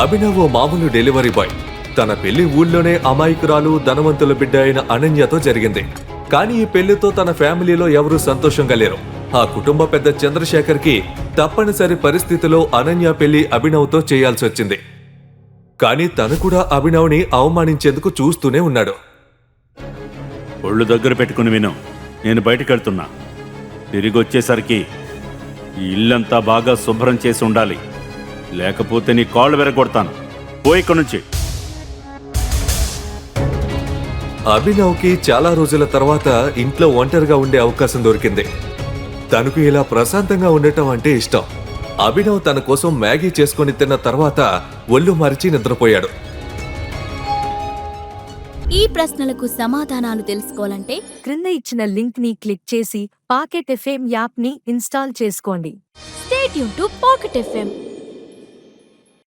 అభినవ్ ఓ మామూలు delivery boy. తన పెళ్ళి ఊళ్ళోనే అమాయకురాలు ధనవంతుల బిడ్డ అయిన అనన్యతో జరిగింది. కానీ ఈ పెళ్ళితో తన ఫ్యామిలీలో ఎవరూ సంతోషంగా లేరు. ఆ కుటుంబ పెద్ద చంద్రశేఖర్కి తప్పనిసరి పరిస్థితిలో అనన్య పెళ్ళి అభినవ్తో చేయాల్సి వచ్చింది. కానీ తను కూడా అభినవ్ని అవమానించేందుకు చూస్తూనే ఉన్నాడు. ఒళ్ళు దగ్గర పెట్టుకుని విను. నేను బయటకెళ్తున్నా తిరిగి వచ్చేసరికి ఈ ఇల్లంతా బాగా శుభ్రం చేసి ఉండాలి. లేకపోతే నీ కాళ్ళు వెరగొడతాను. పో ఇక్కడి నుంచి. అభినవ్కి చాలా రోజుల తర్వాత ఇంట్లో ఒంటరిగా ఉండే అవకాశం దొరికింది. తనకు ఇలా ప్రశాంతంగా ఉండటం అంటే ఇష్టం. అభినవ్ తన కోసం మ్యాగీ చేసుకొని తిన్న తర్వాత ఒళ్ళు మరిచి నిద్రపోయాడు. ఈ ప్రశ్నలకు సమాధానాలు తెలుసుకోవాలంటే క్రింద ఇచ్చిన లింక్ని క్లిక్ చేసి పాకెట్ ఎఫ్ఎం యాప్ని ఇన్స్టాల్ చేసుకోండి. స్టేట్ యూన్ టు పాకెట్ ఎఫ్ఎం.